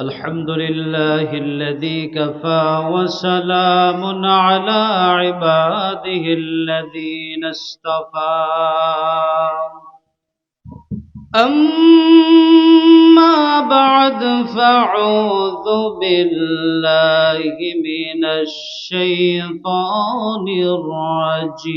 الحمد لله الذي كفى وسلام على عباده الذين اصطفى. أما بعد فأعوذ بالله من الشيطان الرجيم.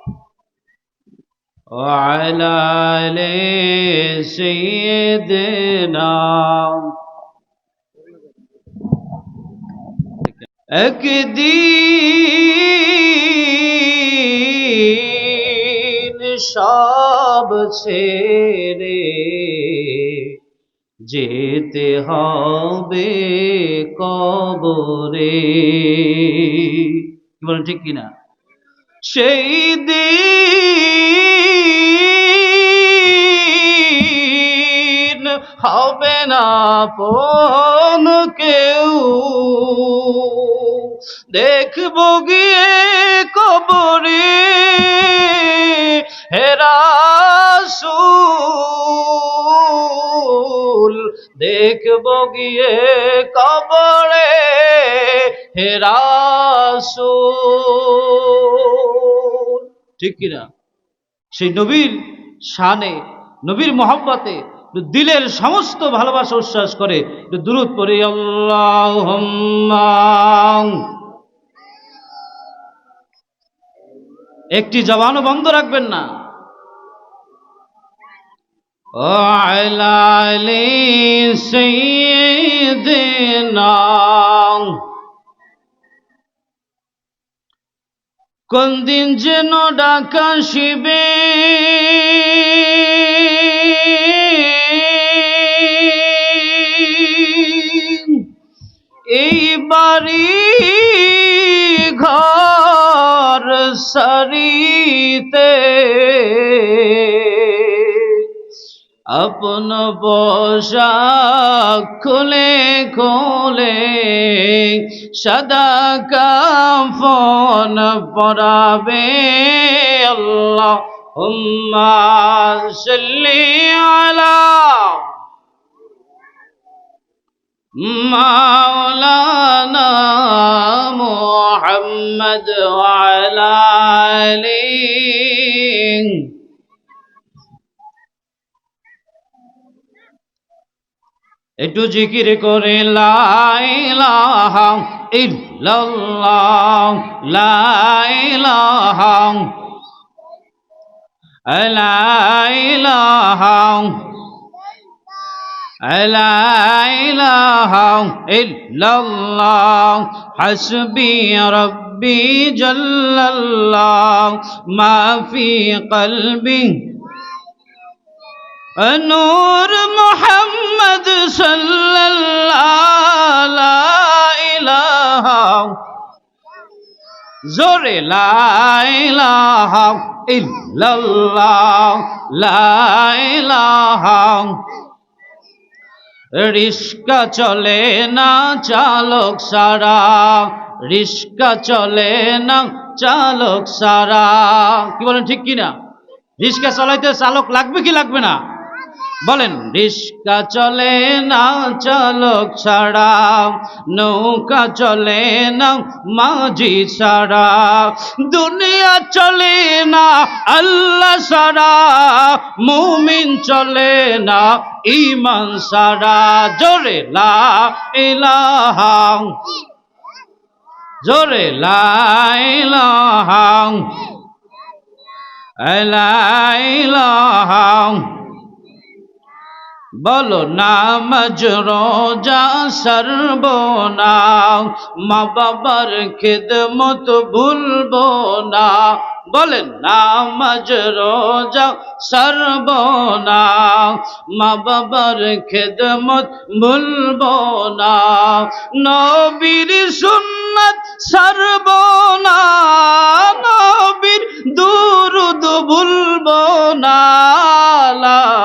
وعلى آل سيدنا একদিন সব ছেড়ে যেতে হবে কবরে কি বলেন ঠিক কিনা সেই দিন হবে না ফোন কেউ। দেখব গিয়ে কবরে হেরাসুল দেখব গিয়ে কবরে হেরাসুল ঠিক কিনা? সেই নবীর শানে, নবীর মহব্বতে দিলের সমস্ত ভালোবাসা উচ্ছ্বাস করে দূরত পরে একটি জবানও বন্ধ রাখবেন না। কোন দিন যেন ডাকা শিবে এই বাড়ি ঘর সারিতে। আপন পোশাক খুলে খুলে সদা কাফন পরাবে আল্লাহ হুম্মা সাল্লি আলা مولانا محمد وعلى آله একটু জিকির করে লাইলাহ ইল্লাল্লাহ লাইলাহ লাইলাহ لا إله إلا الله. حسبي ربي جل الله. ما في قلبي نور محمد صلى الله لا إله. زور لا إله إلا الله. لا إله. রিস্কা চলে না চালক সারা, রিস্কা চলে না চালক সারা। কি বলেন, ঠিক কিনা? রিস্কা চালাইতে চালক লাগবে কি লাগবে না? বলেন, রিস্কা চলে না, চালক ছাড়া। নৌকা চলে না, মাঝি ছাড়া। দুনিয়া চলে না, আল্লাহ ছাড়া। মুমিন চলে না ইমান ছাড়া। জোরে লা ইলাহা। জোরে লাইলাহা লাইলাহা বলো নামাজ রোজা সর্বনা মা বাবার খেদমত ভুলবো না। বলেন নামাজ রোজা সর্বনা মা বাবার খেদমত ভুলবো না। নবীর সুন্নত সর্বনা নবীর দুরুদ ভুলবো না।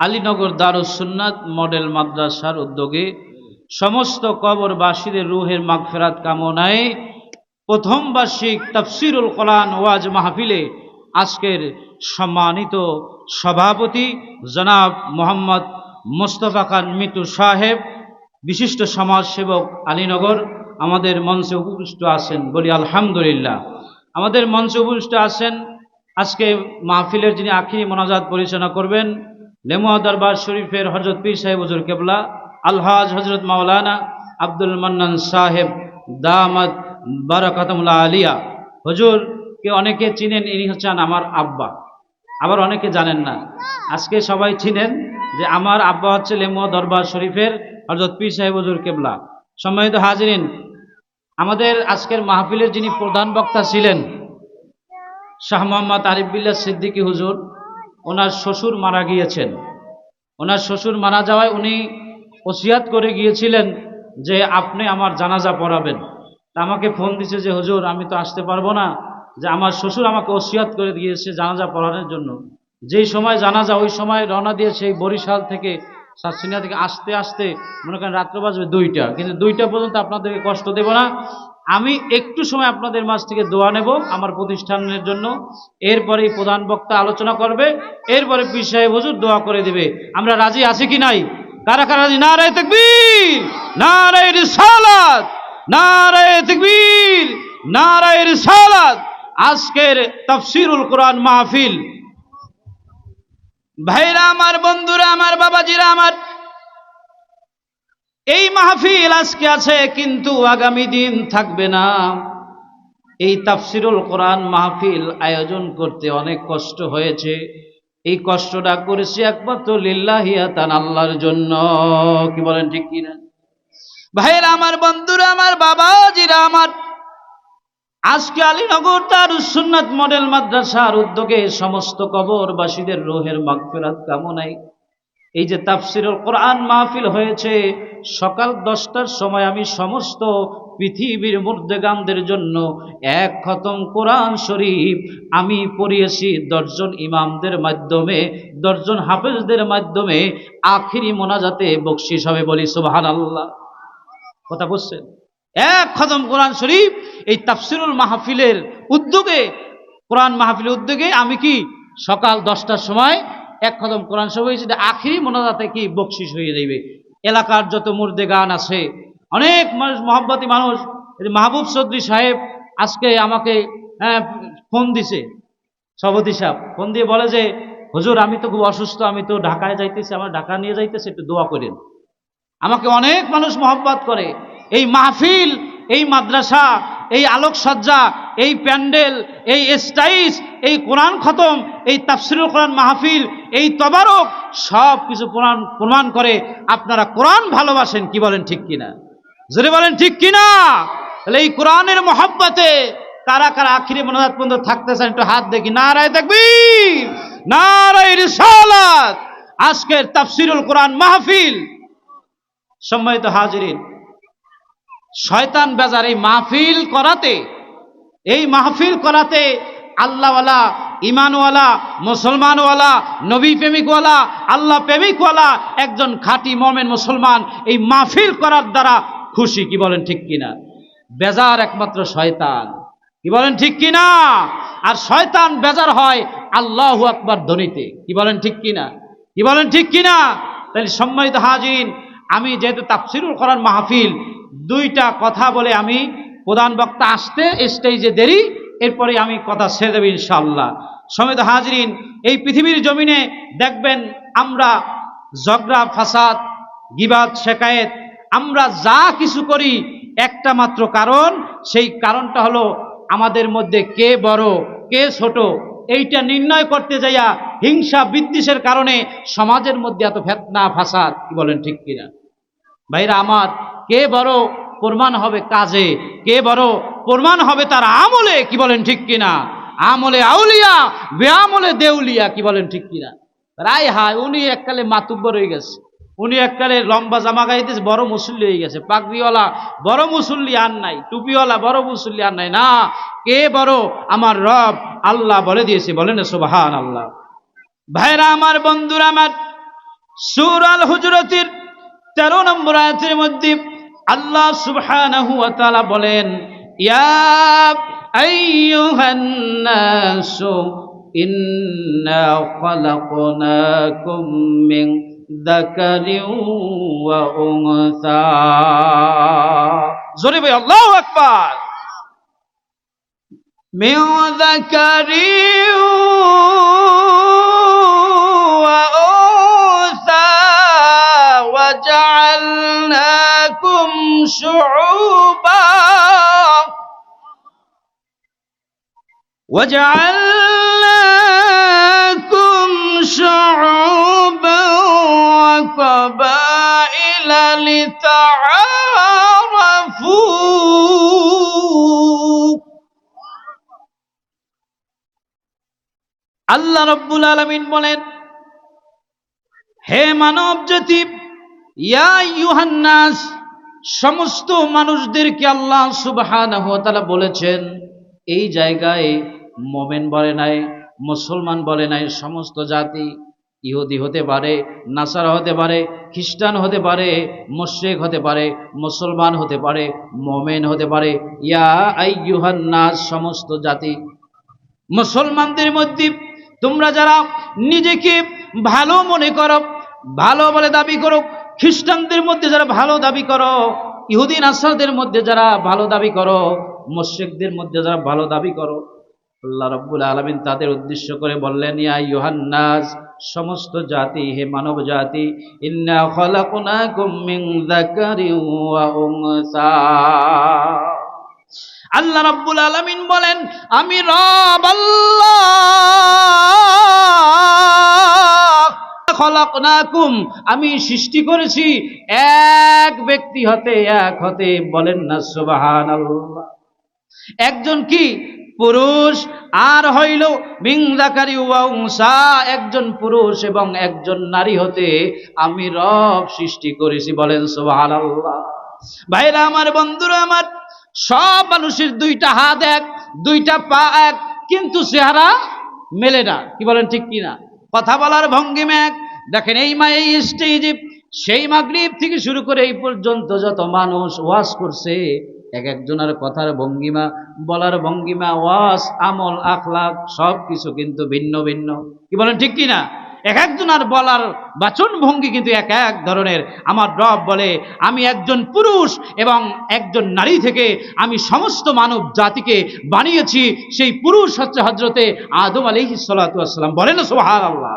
আলীনগর দারুস সুন্নাত মডেল মাদ্রাসার উদ্যোগে সমস্ত কবরবাসীদের রুহের মাগফেরাত কামনায় প্রথম বার্ষিক তাফসিরুল কোরআন ওয়াজ মাহফিলে আজকের সম্মানিত সভাপতি জনাব মোহাম্মদ মোস্তফা খান মিতু সাহেব, বিশিষ্ট সমাজসেবক আলীনগর, আমাদের মঞ্চে উপবিষ্ট আছেন বলি আলহামদুলিল্লাহ। আমাদের মঞ্চে উপবিষ্ট আছেন আজকে মাহফিলের যিনি আখিরি মোনাজাত পরিচালনা করবেন লেমুয়া দরবার শরীফের হজরত পীর সাহেব হুজুর কেবলা, আলহাজ হজরত মাওলানা আব্দুল মান্নান সাহেব, দামাত বারাকাতমুল্লাহ আলিয়া। হুজুর, কে অনেকে চিনেন, ইনি হচ্ছেন আমার আব্বা। আবার অনেকে জানেন না। আজকে সবাই চিনেন যে আমার আব্বা হচ্ছে লেমুয়া দরবার শরীফের হজরত পীর সাহেব হজুর কেবলা। সম্মানিত হাজিরিন, আমাদের আজকের মাহফিলের যিনি প্রধান বক্তা ছিলেন, শাহ মোহাম্মদ আরিফ বিল্লাহ সিদ্দিকী হুজুর ওনার শ্বশুর মারা গিয়েছেন। ওনার শ্বশুর মারা যাওয়ায় উনি ওসিয়াত করে গিয়েছিলেন যে আপনি আমার জানাজা পড়াবেন। তা আমাকে ফোন দিছে যে, হুজুর, আমি তো আসতে পারব না। যে আমার শ্বশুর আমাকে ওসিয়াত করে দিয়েছে জানাজা পড়ানোর জন্য। যেই সময় জানাজা, ওই সময় রওনা দিয়েছে এই বরিশাল থেকে সাতসিনিয়া থেকে আসতে আসতে মনে করেন রাত্র বাজবে দুইটা। কিন্তু দুইটা পর্যন্ত আপনাদেরকে কষ্ট দেব না। আমি একটু সময় আপনাদের মাঝ থেকে দোয়া নেব আমার প্রতিষ্ঠানের জন্য। এরপরে প্রধান বক্তা আলোচনা করবে, এরপরে পীর সাহেব হুজুর দোয়া করে দেবে। আমরা রাজি আছি কি নাই? কারা কারা রাজি? না রায় তকবীর না রায় রিসালাত না রায় তকবীর না রায় রিসালাত। আজকের তাফসিরুল কোরআন মাহফিল। ভাইরা, আমার বন্ধুরা, আমার বাবাজিরা, আমার এই মাহফিল আজকে আছে, কিন্তু আগামী দিন থাকবে না। এই তাফসিরুল কোরআন মাহফিল আয়োজন করতে অনেক কষ্ট হয়েছে। এই কষ্টটা করেছি একমাত্র লিল্লাহিয়া তান আল্লাহর জন্য। কি বলেন ঠিক কিনা? ভাইরা আমার, বন্ধুরা আমার, বাবাজিরা আমার, আজকে আলীনগর তার সুন্নাত মডেল মাদ্রাসার উদ্যোগে সমস্ত কবরবাসীদের রোহের মাগফিরাত কামনায় এই যে তাফসিরুল কোরআন মাহফিল হয়েছে, সকাল দশটার সময় আমি সমস্ত পৃথিবীর মুর্দেগানদের জন্য এক খতম কোরআন শরীফ আমি পড়িয়েছি দশজন ইমামদের মাধ্যমে, দশজন হাফেজদের মাধ্যমে। আখিরি মোনাজাতে বকশিস হবে বলি সুবহান আল্লাহ কথা বুঝছেন এক খতম কোরআন শরীফ এই তাফসিরুল মাহফিলের উদ্যোগে, কোরআন মাহফিলের উদ্যোগে আমি কি সকাল দশটার সময় এক খতম কোরআন শরীফ হয়েছে আখিরি মোনাজাতে কি বকশিস হয়ে যাইবে? এলাকার যত মুর্দে গান আছে অনেক মানুষ মহাব্বতী মানুষ মাহবুব চৌধুরী সাহেব আজকে আমাকে হ্যাঁ, ফোন দিছে সভাপতি সাহেব। ফোন দিয়ে বলে যে হুজুর আমি তো খুব অসুস্থ আমি তো ঢাকায় যাইতেছি আমার ঢাকা নিয়ে যাইতেছি একটু দোয়া করেন। আমাকে অনেক মানুষ মহব্বত করে। এই মাহফিল এই মাদ্রাসা, এই আলোকসজ্জা, এই প্যান্ডেল, এই স্টাইস এই কোরআন খতম, এই তাফসিরুল কোরআন মাহফিল, এই তবারক, সব কিছু প্রমাণ প্রমাণ করে আপনারা কোরআন ভালোবাসেন, কি বলেন ঠিক কিনা? যদি বলেন ঠিক কিনা? তাহলে এই কোরআনের মহব্বতে কারা কারা আখিরি মনোজাত পর্যন্ত থাকতে চান, একটু হাত দেখি। নারায় তাকবীর, নারায় রিসালাত। আজকের তাফসিরুল কোরআন মাহফিল, সম্মানিত হাজিরিন শয়তান বেজার এই মাহফিল করাতে, এই মাহফিল করাতে আল্লাহওয়ালা ইমানওয়ালা মুসলমানওয়ালা, নবী প্রেমিকওয়ালা, আল্লাহ প্রেমিকওয়ালা, একজন খাঁটি মমেন মুসলমান এই মাহফিল করার দ্বারা খুশি, কি বলেন ঠিক কিনা? বেজার একমাত্র শয়তান, কি বলেন ঠিক কি না আর শয়তান বেজার হয় আল্লাহ আকবার ধ্বনিতে, কি বলেন ঠিক কিনা? কি বলেন ঠিক কি না তাহলে সম্মানিত হাজিন আমি যেহেতু তাফসিরুল কোরআন মাহফিল দুইটা কথা বলে আমি প্রধান বক্তা আসতে স্টেজে দেরি, এরপরে আমি কথা ছেড়ে দেব ইনশাআল্লাহ। সমেত হাজরিন, এই পৃথিবীর জমিনে দেখবেন আমরা ঝগড়া, ফাসাদ, গিবাদ, শেকায়েত, আমরা যা কিছু করি একটা মাত্র কারণ, সেই কারণটা হলো আমাদের মধ্যে কে বড়, কে ছোট, এইটা নির্ণয় করতে যাইয়া হিংসা বিদ্বেষের কারণে সমাজের মধ্যে এত ফেতনা, ফাসাদ, কি বলেন ঠিক কিনা? ভাইরা আমার, কে বড় প্রমাণ হবে কাজে? কে বড় প্রমাণ হবে তার আমলে? কি বলেন ঠিক কিনা? আমলে আউলিয়া, বেআমলে দেউলিয়া, কি বলেন ঠিক কিনা? রায় হায়, উনি এককালে মাতুব্বর হয়ে গেছে। উনি এককালে লম্বা জামা গাইতেছে, বড় মুসল্লি হয়ে গেছে। পাগড়িওয়ালা, বড় মুসল্লি আর নাই। টুপিওয়ালা, বড় মুসল্লি আর নাই। না, কে বড় আমার রব আল্লাহ বলে দিয়েছে। বলেন সুবাহান আল্লাহ ভাইরা আমার, বন্ধুরা আমার সুর আল হুজরতির তেরো নম্বর আয়াতের মধ্যে আল্লাহ সুবহানাহু বলেন, ইয়া আইয়ুহান নাসু ইন্না খালাকনাকুম মিন যাকারিন ওয়া উনসা। জোরে ভাই আল্লাহু মেও মিন যাকারিন وجعلناكم شعوبا وجعلناكم شعوبا وقبائل لتعارفوا আল্লাহ রব্বুল আলমিন বলেন হে মানব জাতি ইয়া ইউহান্নাস সমস্ত মানুষদেরকে আল্লাহ তাআলা বলেছেন, এই জায়গায় মোমেন বলে নাই, মুসলমান বলে নাই, সমস্ত জাতি ইহুদি হতে পারে, নাসারা হতে পারে, খ্রিস্টান হতে পারে, মুশরিক হতে পারে, মুসলমান হতে পারে, মোমেন হতে পারে, ইয়া আইয়ুহান্নাস, সমস্ত জাতি মুসলমানদের মধ্যে তোমরা যারা নিজেকে ভালো মনে করো, ভালো বলে দাবি করো খ্রিস্টানদের মধ্যে যারা ভালো দাবি করো, ইহুদি নাসারদের মধ্যে যারা ভালো দাবি করো, মুশরিকদের মধ্যে যারা ভালো দাবি করো, আল্লাহ রব্বুল আলমিন তাদের উদ্দেশ্য করে বললেন, ইয়া ইউহান্নাস সমস্ত জাতি হে মানব জাতি আল্লাহ রাব্বুল আলামিন বলেন, আমি রব আল্লাহ। খলাকনাকুম, আমি সৃষ্টি করেছি, এক ব্যক্তি হতে এক হতে বলেন না সুবহানাল্লাহ। একজন কি? পুরুষ, আর হইল মিংদাকারী উংসা, একজন পুরুষ এবং একজন নারী হতে আমি রব সৃষ্টি করেছি বলেন সুবহানাল্লাহ। ভাইরা আমার, বন্ধুরা আমার, সব মানুষের দুইটা হাত এক, দুইটা পা এক, কিন্তু চেহারা মেলে না, কি বলেন ঠিক কি না কথা বলার ভঙ্গিমা এক দেখেন, এই মা এই স্টেজে সেই মাগরিব থেকে শুরু করে এই পর্যন্ত যত মানুষ ওয়াজ করছে, এক একজনের কথার ভঙ্গিমা, বলার ভঙ্গিমা, ওয়াজ, আমল আখলাক সব কিছু কিন্তু ভিন্ন ভিন্ন। কি বলেন, ঠিক কি না এক একজনের বলার বাচন ভঙ্গি কিন্তু এক এক ধরনের। আমার রব বলে, আমি একজন পুরুষ এবং একজন নারী থেকে আমি সমস্ত মানব জাতিকে বানিয়েছি। সেই পুরুষ হচ্ছে হজরতে আদম আলিহি সালাতাম বলেন সোহার আল্লাহ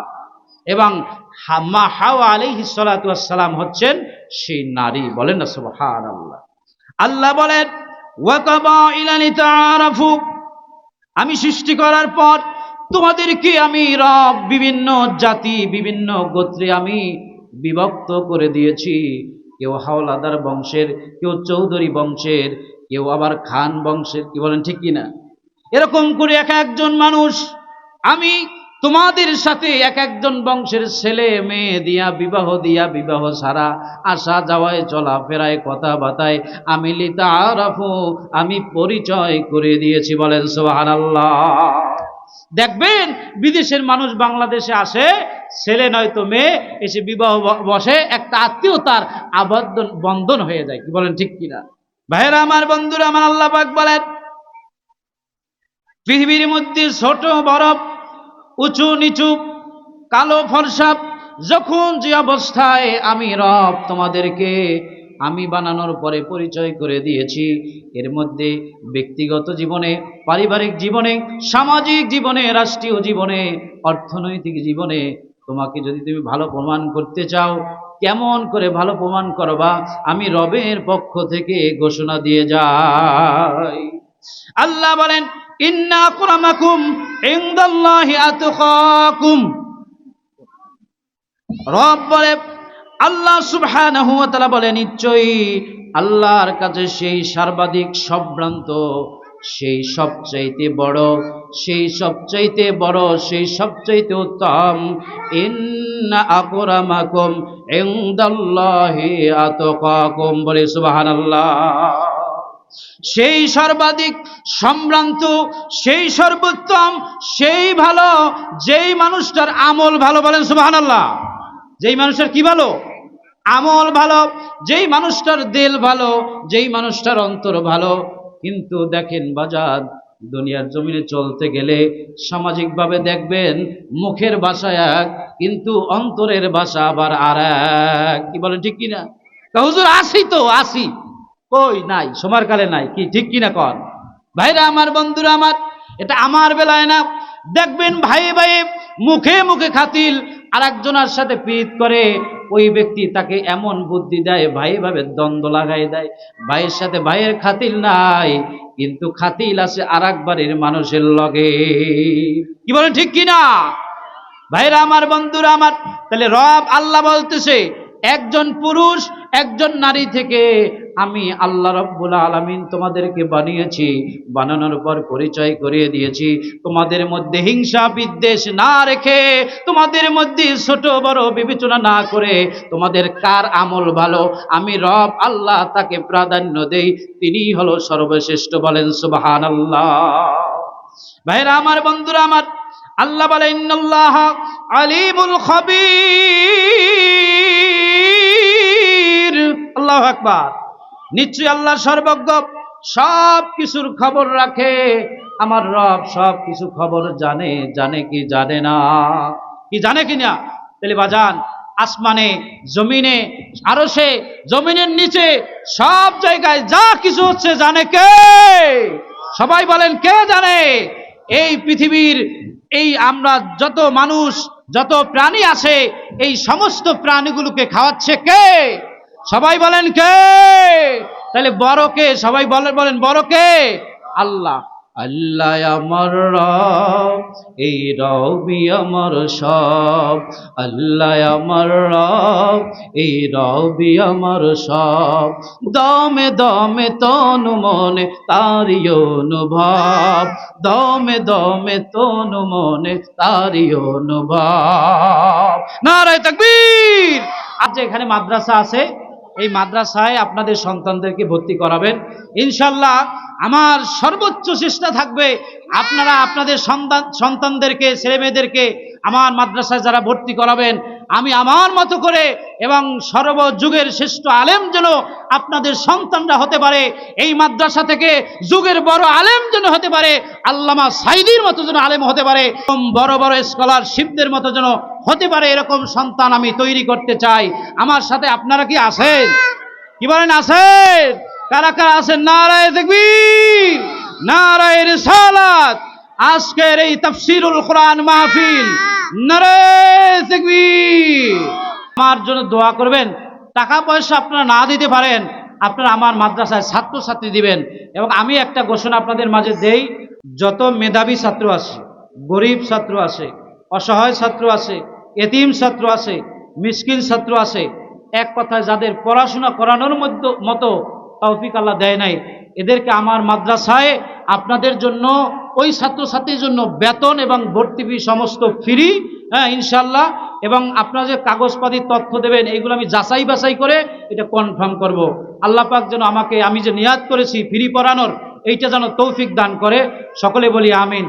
এবং মা হাওয়া সালাতাম হচ্ছেন সেই নারী। বলেন না সোহার আল্লাহ আল্লাহ বলেন আমি সৃষ্টি করার পর তোমাদেরকে আমি রব, বিভিন্ন জাতি, বিভিন্ন গোত্রে আমি বিভক্ত করে দিয়েছি। কেউ হাওলাদার বংশের, কেউ চৌধুরী বংশের, কেউ আবার খান বংশের, কি বলেন ঠিক কিনা? এরকম করে এক একজন মানুষ আমি তোমাদের সাথে এক একজন বংশের ছেলে, মেয়ে দিয়া, বিবাহ দিয়া, বিবাহ সারা, আসা যাওয়ায় চলাফেরায় কথাবার্তায় আমি লিতা আমি পরিচয় করে দিয়েছি, বলেন সোহান দেখবেন, বিদেশের মানুষ বাংলাদেশে আসে, ছেলে নয়তো মেয়ে, এসে বিবাহ বসে, একটা আত্মীয়তার আবদ্ধ বন্ধন হয়ে যায়, কি বলেন ঠিক কিনা? ভাইয়েরা আমার, বন্ধুরা আমার, আল্লাহ বলেন, পৃথিবীর মধ্যে ছোট, বড় উঁচু নিচু, কালো ফর্সা যখন যে অবস্থায় আমি রব তোমাদেরকে আমি বানানোর পরে পরিচয় করে দিয়েছি, এর মধ্যে ব্যক্তিগত জীবনে, পারিবারিক জীবনে, সামাজিক জীবনে, রাষ্ট্রীয় জীবনে, অর্থনৈতিক জীবনে তোমাকে যদি তুমি ভালো প্রমাণ করতে চাও, কেমন করে ভালো প্রমাণ করবা, আমি রবের পক্ষ থেকে ঘোষণা দিয়ে যাই। আল্লাহ বলেন আল্লাহ বলে, নিশ্চয়ই আল্লাহর কাছে সেই সর্বাধিক সম্ভ্রান্ত, সেই সবচাইতে বড়, সেই সবচাইতে বড়, সেই সবচাইতে উত্তম, ইন্না আকরামাকুম ইনদাল্লাহি আতকাকুম বলে, সুবহানাল্লাহ। সেই সর্বাধিক সম্ভ্রান্ত, সেই সর্বোত্তম, সেই ভালো, যেই মানুষটার আমল ভালো বলেন সুবাহান আল্লাহ যেই মানুষটার কি ভালো? আমল ভালো, যেই মানুষটার দিল ভালো, যেই মানুষটার অন্তর ভালো। কিন্তু দেখেন বাজার, দুনিয়ার জমিনে চলতে গেলে সামাজিকভাবে দেখবেন মুখের ভাষা এক, কিন্তু অন্তরের ভাষা আবার আর এক। কি বলেন ঠিক কিনা? হুজুর আসি তো, আসি। কই নাই? সময়ের কালে নাই। কি, ঠিক কিনা কন? ভাইরা আমার, বন্ধুরা আমার, এটা আমার বেলায় না। দেখবেন ভাই ভাই মুখে মুখে খাতিল আর একজনের সাথে প্রীত করে। ওই ব্যক্তি তাকে এমন বুদ্ধি দেয়, ভাই ভাবে দ্বন্দ্ব লাগাই দেয়। ভাইয়ের সাথে ভাইয়ের খাতিল নাই, কিন্তু খাতিল আছে আর বাড়ির মানুষের লগে। কি বলেন, ঠিক কিনা? ভাইরা আমার, বন্ধুরা আমার, তাহলে রব আল্লাহ বলতেছে একজন পুরুষ, একজন নারী থেকে আমি আল্লাহ রব্বুল আলমিন তোমাদেরকে বানিয়েছি, বানানোর পর পরিচয় করিয়ে দিয়েছি। তোমাদের মধ্যে হিংসা বিদ্বেষ না রেখে, তোমাদের মধ্যে ছোট বড় বিবেচনা না করে তোমাদের কার আমল ভালো? আমি রব আল্লাহ তাকে প্রাধান্য দেই, তিনি হলো সর্বশ্রেষ্ঠ বলেন সুবাহান আল্লাহ ভাইরা, আমার বন্ধুরা, আমার আল্লাহ বলে ইন্নাল্লাহ আলিমুল খবীর। আল্লাহ আকবার। নিশ্চয়ই আল্লাহ সর্বজ্ঞ সব কিছুর খবর রাখে। আমার রব সব কিছু খবর জানে জানে কি জানে না। কি জানে কি না? তাহলে বাজান, আসমানে, জমিনে আরও সে জমিনের নিচে, সব জায়গায় যা কিছু হচ্ছে জানে কে? সবাই বলেন, কে জানে? এই পৃথিবীর এই আমরা যত মানুষ, যত প্রাণী আছে, এই সমস্ত প্রাণীগুলোকে খাওয়াচ্ছে কে? সবাই বলেন কে? তাহলে বড় কে? সবাই বলেন বলেন বড় কে? আল্লাহ। আল্লাহ আমার রব এই রবি আমার সব। আল্লাহ আমার রব এই রবি আমার সব। দমে দমে তনু মনে তারি অনুভব। দমে দমে তনু মনে তারি অনুভব। নারায় তাকবীর! আজ এখানে মাদ্রাসা আছে? এই মাদ্রাসায় আপনাদের সন্তানদেরকে ভর্তি করাবেন। ইনশাল্লাহ আমার সর্বোচ্চ চেষ্টা থাকবে আপনারা আপনাদের সন্তান, সন্তানদেরকে ছেলেমেয়েদেরকে আমার মাদ্রাসায় যারা ভর্তি করাবেন, আমি আমার মতো করে এবং সর্বযুগের শ্রেষ্ঠ আলেম যেন আপনাদের সন্তানরা হতে পারে, এই মাদ্রাসা থেকে যুগের বড় আলেম যেন হতে পারে, আল্লামা সাইদির মতো যেন আলেম হতে পারে বড় বড় স্কলারশিপদের মতো যেন হতে পারে এরকম সন্তান আমি তৈরি করতে চাই। আমার সাথে আপনারা কি আছেন? কি বলেন আছেন? কারা কারা আছেন? নারায় দেখবীর নারায় রিসালাত। আজকের এই তাফসিরুল কোরআন মাহফিল, নারায় দেখবীর আমার জন্য দোয়া করবেন। টাকা পয়সা আপনারা না দিতে পারেন, আপনারা আমার মাদ্রাসায় ছাত্রছাত্রী দিবেন। এবং আমি একটা ঘোষণা আপনাদের মাঝে দেই, যত মেধাবী ছাত্র আছে, গরিব ছাত্র আছে, অসহায় ছাত্র আছে এতিম ছাত্র আছে, মিসকিন ছাত্র আছে, এক কথায় যাদের পড়াশোনা করানোর মধ্য, মতো তৌফিক আল্লাহ দেয় নাই, এদেরকে আমার মাদ্রাসায় আপনাদের জন্য, ওই ছাত্রছাত্রীর জন্য বেতন এবং ভর্তি ফি সমস্ত ফ্রি হ্যাঁ ইনশাল্লাহ এবং আপনারা যে কাগজপাতি তথ্য দেবেন এইগুলো আমি যাচাই বাছাই করে এটা কনফার্ম করব। আল্লাহ পাক যেন আমাকে, আমি যে নিয়াদ করেছি ফ্রি পড়ানোর, এইটা যেন তৌফিক দান করে, সকলে বলি আমিন।